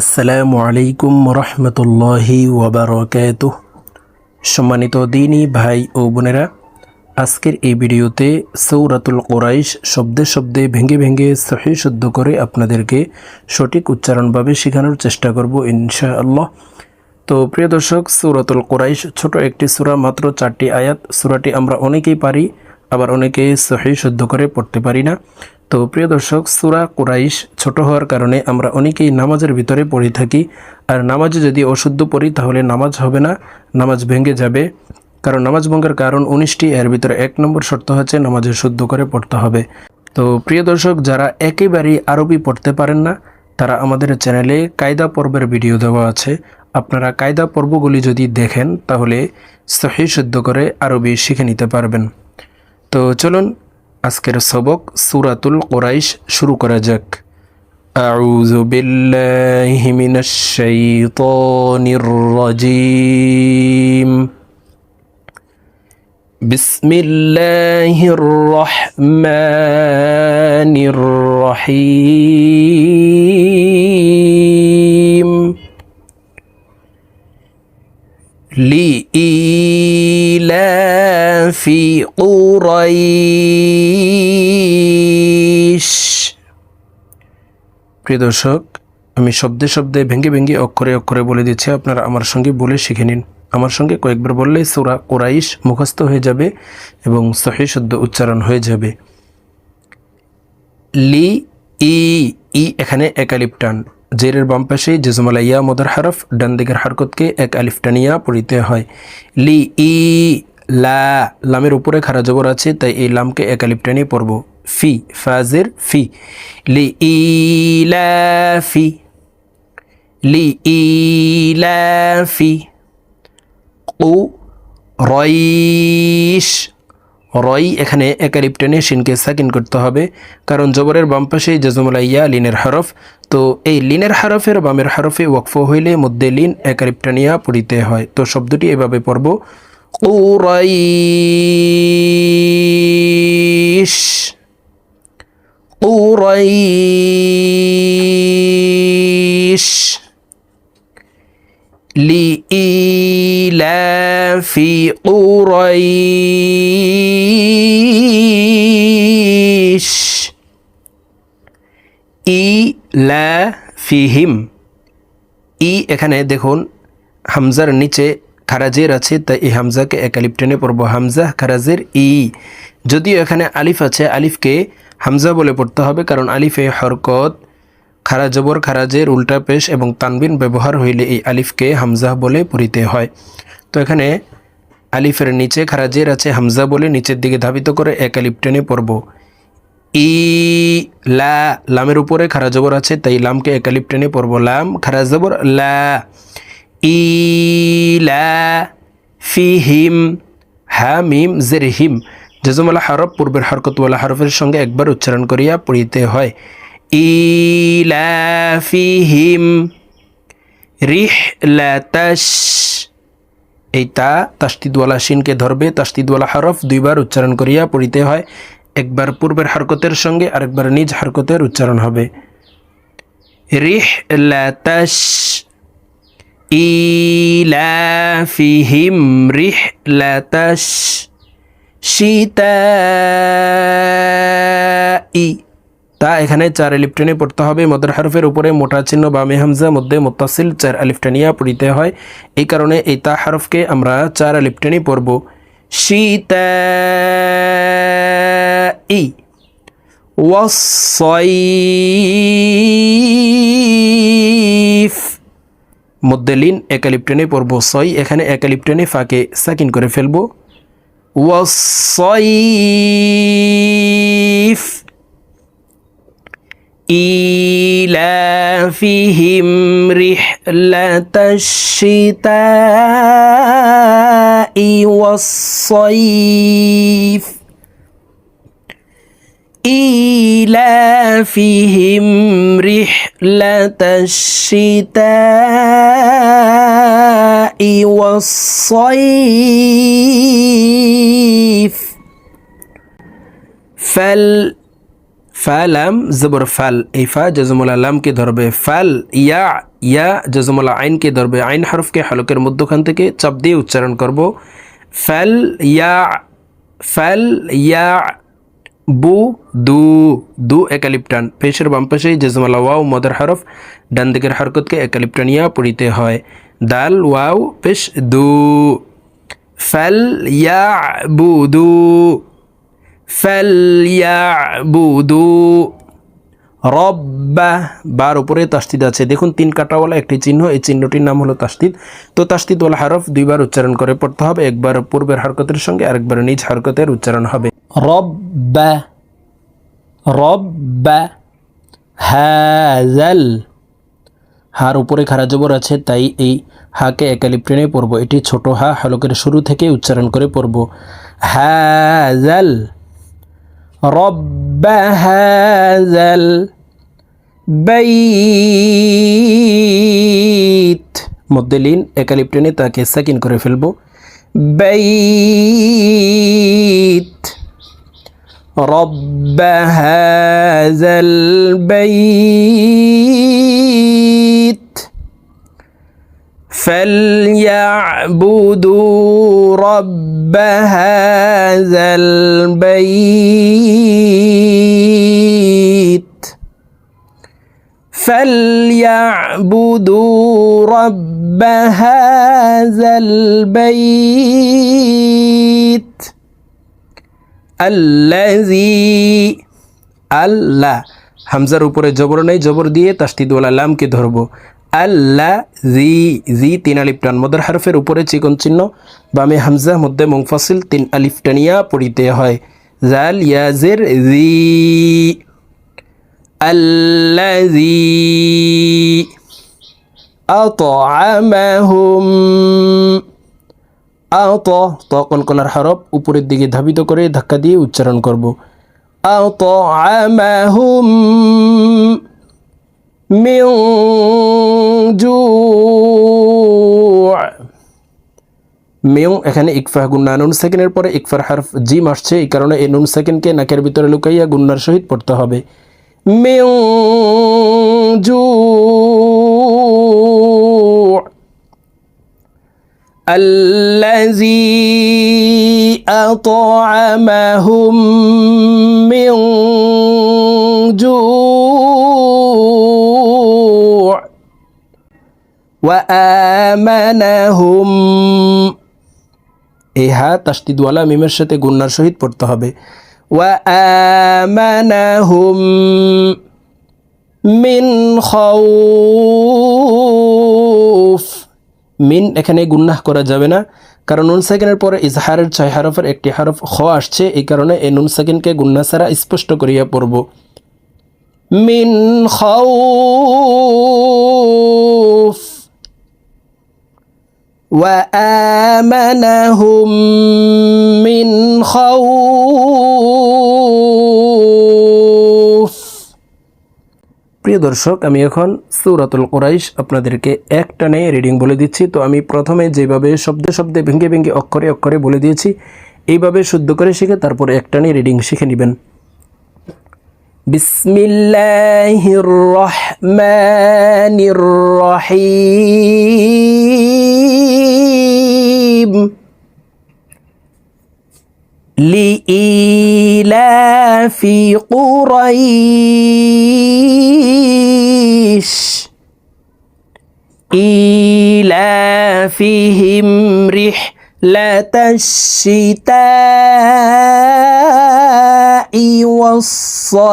আসসালামু আলাইকুম রহমতুল্লাহি ওবরকাত সম্মানিত দিনী ভাই ও বোনেরা, আজকের এই ভিডিওতে সৌরাতুল কোরাইশ শব্দে শব্দে ভেঙে ভেঙে সহি শুদ্ধ করে আপনাদেরকে সঠিক উচ্চারণভাবে শেখানোর চেষ্টা করব ইনশাআল্লাহ। তো প্রিয় দর্শক, সৌরাতুল কোরাইশ ছোট একটি সূরা, মাত্র চারটি আয়াত। সূরাটি আমরা অনেকেই পারি, আবার অনেকে সহি শুদ্ধ করে পড়তে পারি না। তো প্রিয় দর্শক, সূরা কোরাইশ ছোট হওয়ার কারণে আমরা অনেকেই নামাজের ভিতরে পড়ে থাকি। আর নামাজে যদি অশুদ্ধ পড়ি, তাহলে নামাজ হবে না, নামাজ ভেঙে যাবে। কারণ নামাজ ভঙ্গের কারণ উনিশটি, এর ভিতরে এক নম্বর শর্ত হচ্ছে নামাজে শুদ্ধ করে পড়তে হবে। তো প্রিয় দর্শক, যারা একেবারেই আরবি পড়তে পারেন না, তারা আমাদের চ্যানেলে কায়দা পর্বের ভিডিও দেওয়া আছে। আপনারা কায়দা পর্বগুলি যদি দেখেন, তাহলে সহি শুদ্ধ করে আরবি শিখে নিতে পারবেন। তো চলুন আজকের সবক সুরাতুল কোরাইশ শুরু করা যাক أعوذ بالله من الشيطان الرجيم بسم الله الرحمن الرحيم لإيلاف قريش প্রিয় দর্শক আমি শব্দে শব্দে ভেঙে ভেঙে অক্ষরে অক্ষরে বলে দিচ্ছি আপনারা আমার সঙ্গে বলে শিখে নিন আমার সঙ্গে কয়েকবার বললেই সুরা কোরাইশ মুখস্থ হয়ে যাবে এবং সহি শুদ্ধ উচ্চারণ হয়ে যাবে লি ই ই এখানে এক আলিফ টান জেরের বাম পাশে জেজমালা ইয়া মদার হারফ ডান দিকের হারকতকে এক আলিফ টানিয়া পড়িতে হয় লি ই লা, লামের উপরে খারা জবর আছে, তাই এই লামকে এক আলিফ টানিয়ে পড়ব। ফি, ফাজের, ফি। লি, ই ফি। লি, ই ফি। ও রইশ। রই এখানে একালিপ টেনে শিনকে সাকিন করতে হবে, কারণ জবরের বাম পাশে জজমলা ইয়া লিনের হরফ। তো এই লিনের হরফের বামের হরফে ওয়াকফ হইলে মধ্যে লিন একালিপ টানিয়া পড়িতে হয়। তো শব্দটি এভাবে পড়ব। কুরাইশ কুরাইশ لإيلاف قريش ইলাফিহিম ই এখানে দেখুন হামজার নিচে খারাজের আছে, তাই এই হামজাকে একালিপ টেনে পড়ব। হামজা, খারাজের ই, যদিও এখানে আলিফ আছে, আলিফকে হামজা বলে পড়তে হবে, কারণ আলিফে হরকত খারা জবর খারাজের উল্টা পেশ এবং তানবিন ব্যবহার হইলে এই আলিফকে হামজা বলে পড়িতে হয়। তো এখানে আলিফের নিচে খারাজের আছে, হামজা বলে নিচের দিকে ধাবিত করে এক আলিফ টেনে পড়ব। ই, লা, লামের উপরে খারা জবর আছে, তাই লামকে এক আলিফ টেনে পড়ব। লাম খারা জবর লা। ই লা ফি হিম হা মিম জের হিম জজমালা হরফ পূর্বের হরকতওয়ালা হরফের সঙ্গে একবার উচ্চারণ করিয়া পড়িতে হয়। ইলাফিহিম রিহলাতাশ এই তা তাস্তিদওয়ালা শিনকে ধরবে। তাস্তিদওয়ালা হরফ দুইবার উচ্চারণ করিয়া পড়িতে হয়। একবার পূর্বের হরকতের সঙ্গে আরেকবার নিজ হরকতের উচ্চারণ হবে। রিহলাতাশ ইলাফিহিম রিহলাতাশ শীতা ই তা এখানে চার আলিফ টেনে পড়তে হবে। মদর হারফের উপরে মোটা চিহ্ন, বামে হামজা, মধ্যে মোত্তাসিল চার আলিফ টেনিয়া পড়িতে হয়। এই কারণে এই তা হারফকে আমরা চার আলিফ টেনে পড়ব। শীতা ই মদ্দেলিন একালিপটনে পড়ব সই এখানে একালিপটনে ফাঁকে সাকিন করে ফেলব। ওয়াসইফ ইলাফিহিম রিহলাতাশিতাই ওয়াসইফ إيلافهم رحلة الشتاء والصيف فال ফালাম জবর ফাল এই ফা জজমুল আলামকে ধরবে ফাল ইয়া ইয়া জজমলা আইনকে ধরবে আইন হরফকে হালকের মধ্যখান থেকে চাপ দিয়ে উচ্চারণ করব ফ্যাল ইয়া ফ্যাল ইয়া বু, দু দু একালিপটান। পেশের বাম পাশে জেজমালা ওয়াও, মদার হরফ, ডান দিকের হরকতকে একালিপটান ইয়া পড়িতে হয়। দাল, ওয়াও, পেশ, দু। ফ্যাল, ইয়া, বু, দু। ফ্যাল, ইয়া, বু, দু। রব্বা, বার উপরে তাস্তিদ আছে। দেখুন, তিন কাটাওয়ালা, একটি চিহ্ন, এই চিহ্নটির নাম হলো তাস্তিদ। তো তাস্তিদ তাস্তিদওয়ালা হরফ দুইবার উচ্চারণ করে পড়তে হবে, একবার পূর্বের হরকতের সঙ্গে, আরেকবার নিজ হরকতের উচ্চারণ হবে। রব্বা রব্বা হ্যাজাল হার উপরে খারা জবর আছে, তাই এই হাকে একালিপ টেনে পড়ব। এটি ছোট হা, হলকের শুরু থেকে উচ্চারণ করে পড়ব। হ্যাজাল رب هذا البيت মধ্যে লিন একালিপ টেনে তাকে সেকেন্ড করে ফেলবো بيت رب هذا البيت فليعبدوا رب هذا البيت فليعبدوا رب هذا البيت الذي আল্লাহ হামজার উপরে জবর নেই জবর দিয়ে তাস্তিদওয়ালা লামকে ধরবো আল্লাহ জি জি তিন আলিফ টান মদার হারফের উপরে চিকন চিহ্ন বামে হামজা মধ্যে মুংফাসিল তিন আলিফ টানিয়া পড়িতে হয় জাল ইয়াজের জি আল্লাজি আতআমাহুম আত ত কলকলার হরফ উপরের দিকে ধাবিত করে ধাক্কা দিয়ে উচ্চারণ করব। আতআমাহুম মিন জু' মেউ এখানে ইকফা গুন্না নুন সেকেন্ডের পরে ইকফার হারফ জিম আসছে, এই কারণে এই নুন সেকেন্ডকে নাকের ভিতরে লুকাইয়া গুন্নার সহিত পড়তে হবে। মেউ জু' الذي أطعمهم من جوع وآمنهم এই হা তাস্তিদওয়ালা মিমের সাথে গুন্নার সহিত পড়তে হবে وآمنهم মিন খাউফ মিন এখানে গুন্নাহ করা যাবে না কারণ নুন সেকেন্ডের পরে ইজহারের ছয় হারফের একটি হারফ খ আসছে এই কারণে এই নুন সেকেন্ডকে গুন্না ছাড়া স্পষ্ট করিয়া পড়ব মিন খাউফ وآمنهم من خوف প্রিয় দর্শক আমি এখন সৌরাতুল কোরাইশ আপনাদেরকে এক টানে রিডিং বলে দিচ্ছি তো আমি প্রথমে যেভাবে শব্দে শব্দে ভেঙে ভেঙে অক্ষরে অক্ষরে বলে দিয়েছি এইভাবে শুদ্ধ করে শিখে তারপরে এক টানে রিডিং শিখে নেবেন বিসমিল্লাহির রহমানির রহিম لإيلاف قريش. إيلافهم رحلة الشتاء والصيف.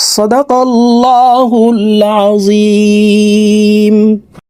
صدق الله العظيم.